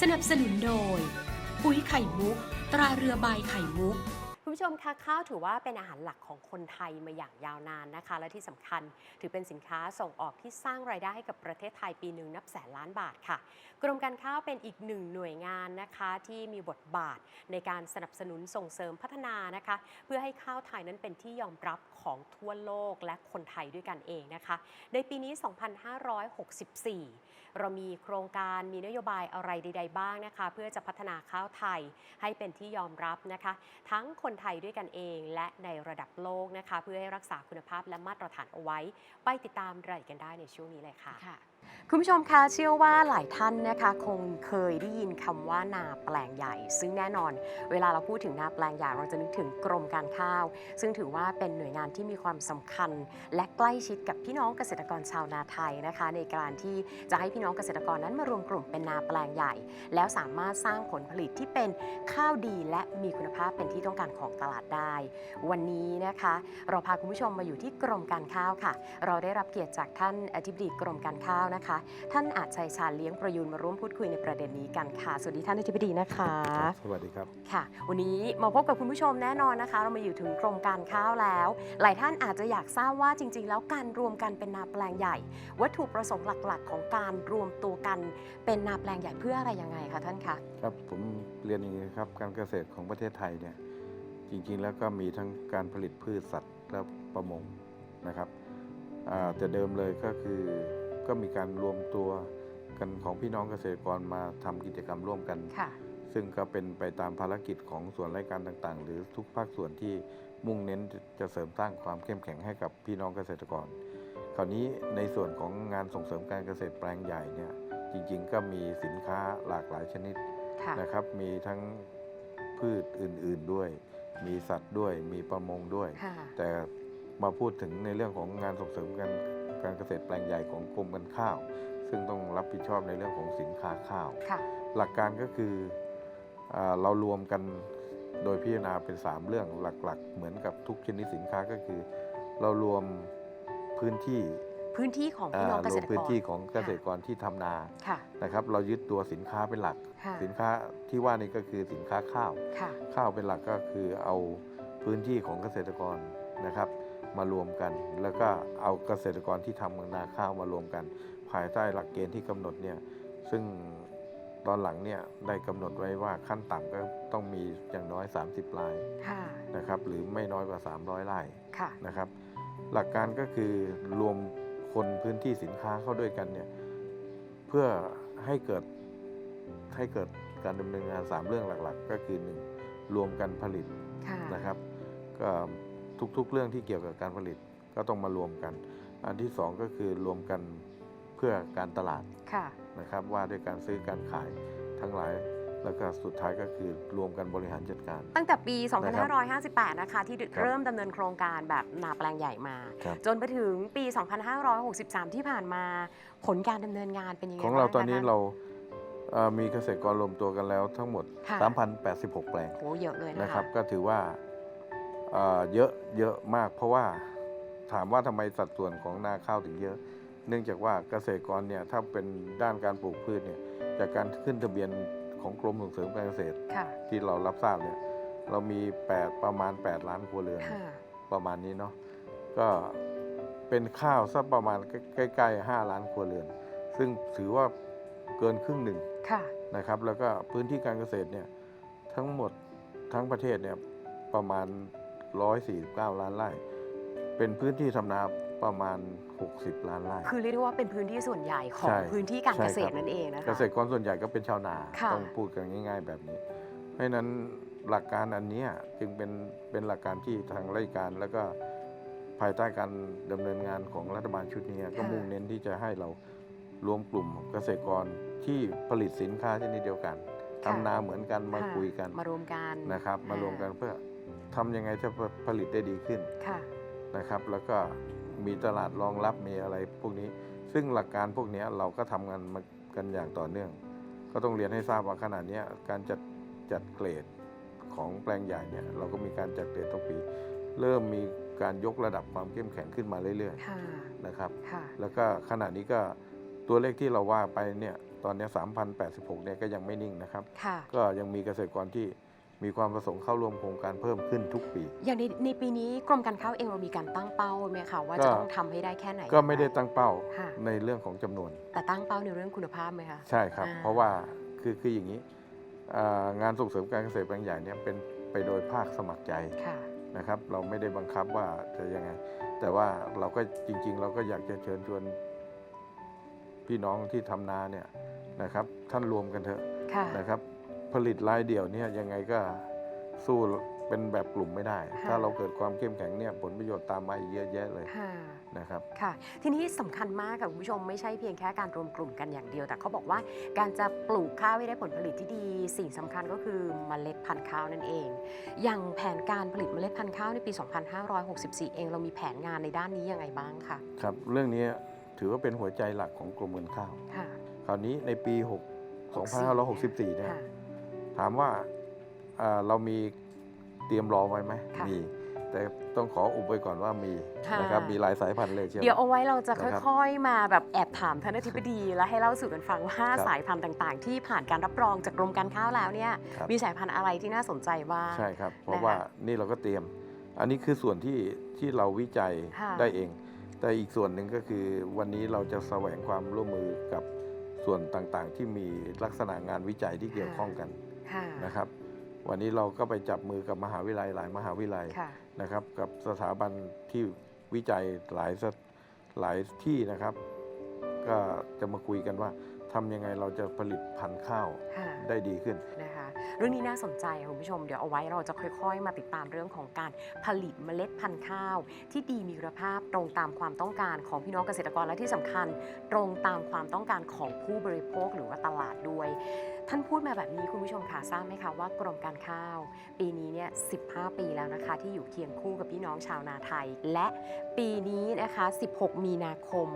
สนับสนุนโดย ปุ๋ยไข่มุก ตราเรือใบไข่มุก ผู้ชมคะข้าวถือว่าเป็นอาหารหลักของคนไทยมาอย่างยาวนานนะคะ และที่สำคัญถือเป็นสินค้าส่งออกที่สร้างรายได้ให้กับประเทศไทยปีหนึ่งนับแสนล้านบาทค่ะ กรมการข้าวเป็นอีกหนึ่งหน่วยงานนะคะที่มีบทบาทในการสนับสนุนส่งเสริมพัฒนานะคะ เพื่อให้ข้าวไทยนั้นเป็นที่ยอมรับของทั่วโลกและคนไทยด้วยกันเองนะคะ ในปีนี้ 2564 เรามีโครงการมีนโยบายอะไรใด ๆ บ้างนะคะ เพื่อจะพัฒนาข้าวไทยให้เป็นที่ยอมรับนะคะ ทั้งคนไทยด้วยกันเอง และในระดับโลกนะคะ เพื่อให้รักษาคุณภาพและมาตรฐานเอาไว้ ไปติดตามรายละเอียดกันได้ในช่วงนี้เลยค่ะคะ คุณผู้ชมคะเชื่อว่าหลายท่านนะคะคงเคยได้ยินคำว่านาแปลงใหญ่ ซึ่งแน่นอน เวลาเราพูดถึงนาแปลงใหญ่เราจะนึกถึงกรมการข้าว ซึ่งถือว่าเป็นหน่วยงานที่มีความสำคัญ และใกล้ชิดกับพี่น้องเกษตรกรชาวนาไทยนะคะ ในการที่จะให้พี่น้องเกษตรกรนั้นมารวมกลุ่มเป็นนาแปลงใหญ่ แล้วสามารถสร้างผลผลิตที่เป็นข้าวดีและมีคุณภาพเป็นที่ต้องการของตลาดได้ วันนี้นะคะ เราพาคุณผู้ชมมาอยู่ที่กรมการข้าวค่ะ เราได้รับเกียรติจากท่านอธิบดีกรมการข้าวนะคะ ท่านอาจชัยชาญเลี้ยงประยูนมาร่วมพูดคุยในประเด็นนี้กันค่ะ สวัสดีท่านอธิบดีนะคะ สวัสดีครับ ค่ะ วันนี้มาพบกับคุณผู้ชมแน่นอนนะคะ เรามาอยู่ถึงกรมการข้าวแล้ว หลายท่านอาจจะอยากทราบว่าจริง ๆ แล้วการรวมกันเป็นนาแปลงใหญ่ วัตถุประสงค์หลัก ๆ ของการรวมตัวกันเป็นนาแปลงใหญ่เพื่ออะไรยังไงคะท่านคะ ครับผมเรียนอย่างนี้ครับ การเกษตรของประเทศไทยเนี่ยจริงๆแล้วก็มีทั้งการผลิตพืชสัตว์และประมงนะครับอ่าแต่เดิมเลยก็คือ ก็มีการรวมตัวกันของพี่น้องเกษตรกรมาทำกิจกรรมร่วมกันค่ะซึ่งก็เป็นไปตามภารกิจของส่วนราชการต่างๆ หรือทุกภาคส่วนที่มุ่งเน้นจะเสริมสร้างความเข้มแข็งให้กับพี่น้องเกษตรกร คราวนี้ในส่วนของงานส่งเสริมการเกษตรแปลงใหญ่เนี่ยจริงๆ ก็มีสินค้าหลากหลายชนิดค่ะนะครับ มีทั้งพืชอื่นๆด้วย มีสัตว์ด้วย มีประมงด้วยค่ะแต่มาพูดถึงในเรื่องของงานส่งเสริมการ การเกษตรแปลงใหญ่ของกรมการข้าว ซึ่งต้องรับผิดชอบในเรื่องของสินค้าข้าว ค่ะ หลักการก็คืออาเรารวมกันโดยพิจารณาเป็น 3 เรื่องหลักๆ เหมือนกับทุกชนิดสินค้าก็คือ เรารวมพื้นที่พื้นที่ของพี่น้องเกรษวมตรกพื้นรที่ของเกษตรกรที่ทำนา ค่ะ นะครับ เรายึดตัวสินค้าเป็นหลัก ค่ะ สินค้าที่ว่านี่ก็คือสินค้าข้าว ค่ะ ข้าวเป็นหลักก็คือเอาพื้นที่ของเกษตรกรนะครับ มารวมกัน แล้วก็เอาเกษตรกรที่ทำนาข้าวมารวมกัน ภายใต้หลักเกณฑ์ที่กำหนดเนี่ยซึ่งตอนหลังเนี่ยได้กำหนดไว้ว่าขั้นต่ำก็ต้องมีอย่างน้อย 30รายค่ะนะครับหรือไม่น้อยกว่า 300ไร่ค่ะนะครับ หลักการก็คือรวมคนพื้นที่สินค้าเข้าด้วยกันเนี่ยเพื่อให้เกิดให้เกิดการดำเนินงาน 3 เรื่องหลัก ๆ ก็คือ 1. รวมกันผลิตค่ะนะครับ ก็ ทุกๆ เรื่องที่เกี่ยวกับการผลิตก็ต้องมารวมกัน อันที่สองก็คือรวมกันเพื่อการตลาดค่ะนะครับ ว่าด้วยการซื้อการขายทั้งหลายแล้วก็สุดท้ายก็คือรวมกันบริหารจัดการ ตั้งแต่ปีนะครับ2558 นะคะ ที่ครับเริ่มดำเนินโครงการแบบนาแปลงใหญ่มาครับจนไปถึงปี 2563 ที่ผ่านมาผลการดำเนินงานเป็นยังไงของเราบ้ตอนนี้คะเราเอ่อมีเกษตรกรรวมตัวกันแล้วทั้งหมดค่ะ3,086 แปลงโหเยอะเลยนะคะนะครับ ก็ถือว่า เอ่อเยอะเยอะมาก เพราะว่าถามว่าทำไมสัดส่วนของนาข้าวถึงเยอะ เนื่องจากว่าเกษตรกรเนี่ยถ้าเป็นด้านการปลูกพืชเนี่ยจากการขึ้นทะเบียนของกรมส่งเสริมการเกษตรค่ะที่เรารับทราบเนี่ยเรามี 8 ประมาณ 8 ล้านครัวเรือนค่ะประมาณนี้เนาะก็เป็นข้าวสักประมาณใกล้ๆ5ล้านครัวเรือน ซึ่งถือว่าเกินครึ่งหนึ่งค่ะนะครับ แล้วก็พื้นที่การเกษตรเนี่ยทั้งหมดทั้งประเทศเนี่ยประมาณ 149 ล้านไร่ เป็นพื้นที่ทำนาประมาณ 60 ล้านไร่ คือเรียกได้ว่าเป็นพื้นที่ส่วนใหญ่ของใช่พื้นที่การใช่เกษตครัรบนั่นเองนะคะ เกษตรกรส่วนใหญ่ก็เป็นชาวนา ค่ะ ต้องพูดกันง่าย ๆ แบบนี้ เพราะฉะนั้นหลักการอันเนี้ยจึงเป็นเป็นหลักการที่ทางราชการแล้วก็ภายใต้การดำเนินงานของรัฐบาลชุดนี้ก็มุ่งเน้นที่จะให้เรารวมกลุ่มเกษตรกรที่ผลิตสินค้าชนิดเดียวกันทำนาเหมือนกันมาค่ะคุยกันมารวมกันนะครับ มารวมกันเพื่อ ทำยังไงจะผลิตได้ดีขึ้นค่ะนะครับ แล้วก็มีตลาดรองรับมีอะไรพวกนี้ ซึ่งหลักการพวกนี้เราก็ทำงานมากันอย่างต่อเนื่อง ก็ต้องเรียนให้ทราบว่าขณะนี้การจัดจัดเกรดของแปลงใหญ่เนี่ยเราก็มีการจัดเกรดทุกปี เริ่มมีการยกระดับความเข้มแข็งขึ้นมาเรื่อยค่ะๆนะครับค่ะแล้วก็ขณะนี้ก็ตัวเลขที่เราว่าไปเนี่ยตอนเนี้3,086เนี่ยก็ยังไม่นิ่งนะครับค่ะก็ยังมีเกษตรกรที่ มีความประสงค์เข้าร่วมโครงการเพิ่มขึ้นทุกปี อย่างในในปีนี้กรมการข้าวเองเรามีการตั้งเป้าไหมคะว่าก็จะต้องทำให้ได้แค่ไหน ก็ไม่ได้ตั้งเป้าค่ะในเรื่องของจำนวน แต่ตั้งเป้าในเรื่องคุณภาพไหมคะใช่ครับอ่าเพราะว่าคือคืออย่างนี้อ่างานส่งเสริมการเกษตรแปลงใหญ่เนี่ยเป็นไปโดยภาคสมัครใจค่ะนะครับ เราไม่ได้บังคับว่าจะยังไง แต่ว่าเราก็จริง ๆ เราก็อยากจะเชิญชวนพี่น้องที่ทำนาเนี่ยนะครับ ท่านรวมกันเถอะค่ะนะครับ ผลิตรายเดี่ยวเนี่ยยังไงก็สู้เป็นแบบกลุ่มไม่ได้ค่ะถ้าเราเกิดความเข้มแข็งเนี่ยผลประโยชน์ตามมาอีกเยอะแยะเลยค่ะนะครับค่ะ ทีนี้สำคัญมากกับคุณผู้ชมไม่ใช่เพียงแค่การรวมกลุ่มกันอย่างเดียว แต่เขาบอกว่าการจะปลูกข้าวให้ได้ผลผลิตที่ดี สิ่งสำคัญก็คือเมล็ดพันธุ์ข้าวนั่นเอง อย่างแผนการผลิตเมล็ดพันธุ์ข้าวในปี 2564 เองเรามีแผนงานในด้านนี้ยังไงบ้างคะครับเรื่องนี้ถือว่าเป็นหัวใจหลักของกรมเงินข้าวค่ะคราวนี้ในปี6 2564เนี่ยค่ะ ถามว่าอ่าเรามีเตรียมรอไว้ไหมค่ะมี แต่ต้องขออุบไว้ก่อนว่ามีค่ะนะครับมีหลายสายพันธุ์เลยเชียวเดี๋ยวเอาไว้เราจะนะครับค่อยๆ มาแบบแอบถามท่านอธิบดีและให้เล่าสู่กันฟังว่าครับสายพันธุ์ต่างๆ ที่ผ่านการรับรองจากกรมการข้าวแล้วเนี่ยครับมีสายพันธุ์อะไรที่น่าสนใจบ้างใช่ครับ เพนะคะราะว่านี่เราก็เตรียม อันนี้คือส่วนที่ที่เราวิจัยค่ะได้เอง แต่อีกส่วนหนึ่งก็คือวันนี้เราจะแสวงความร่วมมือกับส่วนต่างๆ ที่มีลักษณะงานวิจัยที่เกี่ยวข้องกันค่ะ นะครับ วันนี้เราก็ไปจับมือกับมหาวิทยาลัยหลายมหาวิทยาลัยค่ะนะครับ กับสถาบันที่วิจัยหลายสถหลายที่นะครับ ก็จะมาคุยกันว่าทำยังไงเราจะผลิตพันธุ์ข้าวค่ะได้ดีขึ้นนะคะเรื่องนี้น่าสนใจค่ะคุณผู้ชมเดี๋ยวเอาไว้เราจะค่อยๆ มาติดตามเรื่องของการผลิตเมล็ดพันธุ์ข้าว ที่ดีมีคุณภาพตรงตามความต้องการของพี่น้องเกษตรกรและที่สำคัญ ตรงตามความต้องการของผู้บริโภคหรือว่าตลาดด้วย ท่านพูดมาแบบนี้คุณผู้ชมค่ะทราบไหมคะว่ากรมการข้าว ปีนี้เนี่ย 15 ปีแล้วนะคะ ที่อยู่เคียงคู่กับพี่น้องชาวนาไทย และปีนี้นะคะ 16 มีนาคม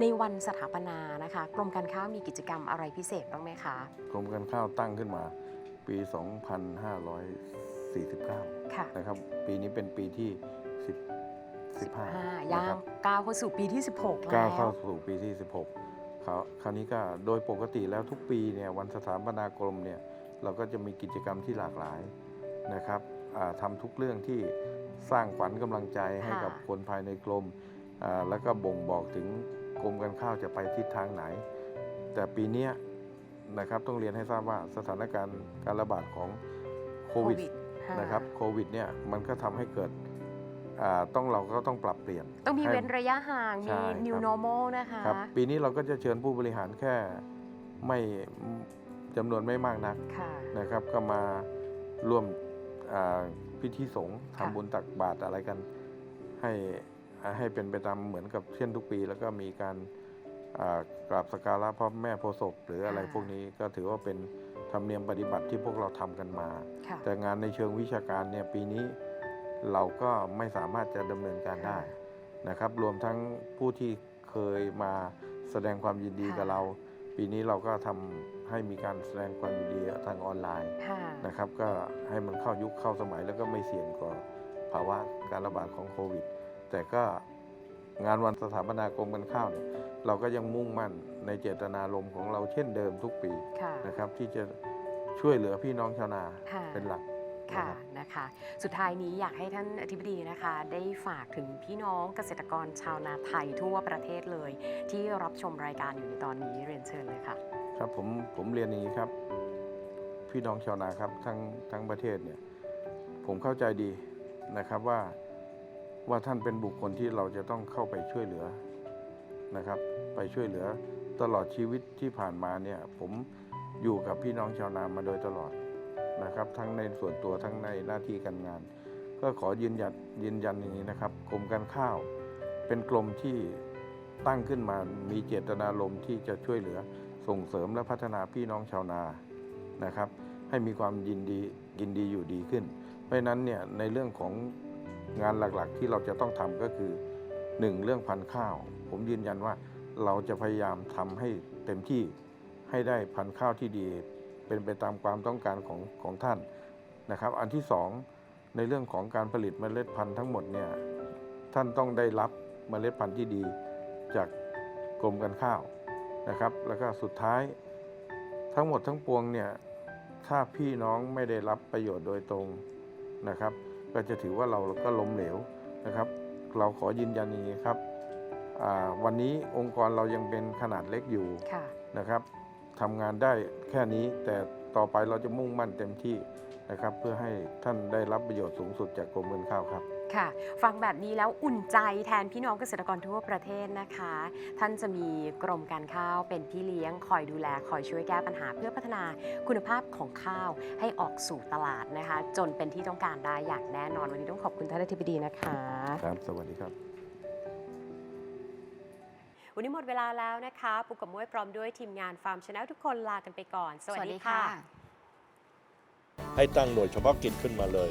ในวันสถาปนานะคะ กรมการข้าวมีกิจกรรมอะไรพิเศษบ้างไหมคะกรมการข้าวตั้งขึ้นมาปี 2549ค่ะนะครับปีนี้เป็นปีที่ 10 15 15นะย่าครังบก้าวเข้าสู่ปีที่ 16 แล้ก้าววเข้าสู่ปีที่ 16 คราวคราวนี้ก็โดยปกติแล้วทุกปีเนี่ยวันสถาปนากรมเนี่ยเราก็จะมีกิจกรรมที่หลากหลายนะครับอ่าทำทุกเรื่องที่สร้างขวัญกำลังใจให้ค่ะกับคนภายในกรมอ่าแล้วก็บ่งบอกถึงกรมการข้าวจะไปทิศทางไหน แต่ปีเนี้ยนะครับต้องเรียนให้ทราบว่าสถานการณ์การระบาดของโควิดะนะครับโควิดเนี่ยมันก็ทำให้เกิดอ่า ต้องเราก็ต้องปรับเปลี่ยน ต้องมีให้เว้นระยะห่างใช่มีครับ new normal นะคะครับปีนี้เราก็จะเชิญผู้บริหารแค่ไม่จำนวนไม่มากนักค่ะนะครับ ก็มาร่วมอ่าพิธีสงฆ์ค่ะทำบุญตักบาตรอะไรกัน ให้อ่าให้เป็นไปตามเหมือนกับเช่นทุกปี แล้วก็มีการอ่ากราบสักการะพระแม่โพธิ์ศพหรืออะไรพวกนี้ก็ถือว่าเป็นธรรมเนียมปฏิบัติที่พวกเราทำกันมาค่ะแต่งานในเชิงวิชาการเนี่ยปีนี้ เราก็ไม่สามารถจะดำเนินการได้นะครับ รวมทั้งผู้ที่เคยมาแสดงความยินดีค่ะกับเรา ปีนี้เราก็ทำให้มีการแสดงความยินดีทางออนไลน์ค่ะนะครับ ก็ให้มันเข้ายุคเข้าสมัยแล้วก็ไม่เสี่ยงต่อภาวะการระบาดของโควิด แต่ก็งานวันสถาปนากรมการข้าวเนี่ยเราก็ยังมุ่งมั่นในเจตนารมณ์ของเราเช่นเดิมทุกปีค่ะนะครับ ที่จะช่วยเหลือพี่น้องชาวนาค่ะเป็นหลัก ค่ะนะครับนะคะ สุดท้ายนี้อยากให้ท่านอธิบดีนะคะ ได้ฝากถึงพี่น้องเกษตรกรชาวนาไทยทั่วประเทศเลย ที่รับชมรายการอยู่ในตอนนี้เรียนเชิญเลยค่ะ ครับผมผมเรียนอย่างนี้ครับ พี่น้องชาวนาครับทั้งทั้งประเทศเนี่ยผมเข้าใจดีนะครับว่าว่าท่านเป็นบุคคลที่เราจะต้องเข้าไปช่วยเหลือนะครับ ไปช่วยเหลือตลอดชีวิตที่ผ่านมาเนี่ยผมอยู่กับพี่น้องชาวนามาโดยตลอด นะครับ ทั้งในส่วนตัวทั้งในหน้าที่การงาน ก็ขอยืนยันยืนยันอย่างนี้นะครับกรมการข้าว เป็นกรมที่ตั้งขึ้นมามีเจตนารมณ์ที่จะช่วยเหลือส่งเสริมและพัฒนาพี่น้องชาวนานะครับ ให้มีความยินดีกินดีอยู่ดีขึ้น เพราะนั้นเนี่ยในเรื่องของงานหลักๆ ที่เราจะต้องทำก็คือ 1. เรื่องพันธุ์ข้าว ผมยืนยันว่าเราจะพยายามทำให้เต็มที่ให้ได้พันธุ์ข้าวที่ดี เป็นไปตามความต้องการของของท่านนะครับ อันที่ 2 ในเรื่องของการผลิตเมล็ดพันธุ์ทั้งหมดเนี่ยท่านต้องได้รับเมล็ดพันธุ์ที่ดีจากกรมการข้าวนะครับ แล้วก็สุดท้ายทั้งหมดทั้งปวงเนี่ยถ้าพี่น้องไม่ได้รับประโยชน์โดยตรงนะครับ ก็จะถือว่าเราก็ล้มเหลวนะครับ เราขอยืนยันอย่างนี้ครับอ่าวันนี้องค์กรเรายังเป็นขนาดเล็กอยู่ค่ะนะครับ ทำงานได้แค่นี้ แต่ต่อไปเราจะมุ่งมั่นเต็มที่นะครับ เพื่อให้ท่านได้รับประโยชน์สูงสุดจากกรมเงินข้าวครับค่ะฟังแบบนี้แล้วอุ่นใจแทนพี่น้องเกษตรกรทั่วประเทศนะคะ ท่านจะมีกรมการข้าวเป็นพี่เลี้ยง คอยดูแล คอยช่วยแก้ปัญหาเพื่อพัฒนาคุณภาพของข้าวให้ออกสู่ตลาดนะคะ จนเป็นที่ต้องการได้อย่างแน่นอนวันนี้ต้องขอบคุณท่านอธิบดีนะคะ ครับ สวัสดีครับ วันนี้หมดเวลาแล้วนะคะปุกกับมวยพร้อมด้วยทีมงานฟาร์มชาแนลทุกคนลากันไปก่อน สวัสดีค่ะ ให้ตั้งหน่วยเฉพาะกิจขึ้นมาเลย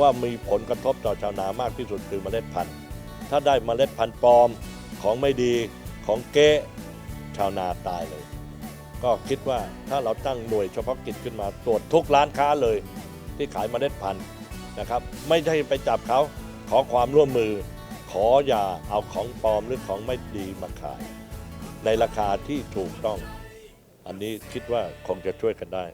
ว่ามีผลกระทบต่อชาวนามากที่สุดคือเมล็ดพันธุ์ถ้าได้เมล็ดพันธุ์ปลอมของไม่ดีของเก๊ะชาวนาตายเลย ก็คิดว่าถ้าเราตั้งหน่วยเฉพาะกิจขึ้นมาตรวจทุกร้านค้าเลย ที่ขายเมล็ดพันธุ์นะครับ ไม่ใช่ไปจับเขาขอความร่วมมือ ขออย่าเอาของปลอมหรือของไม่ดีมาขาย ในราคาที่ถูกต้อง อันนี้คิดว่าคงจะช่วยกันได้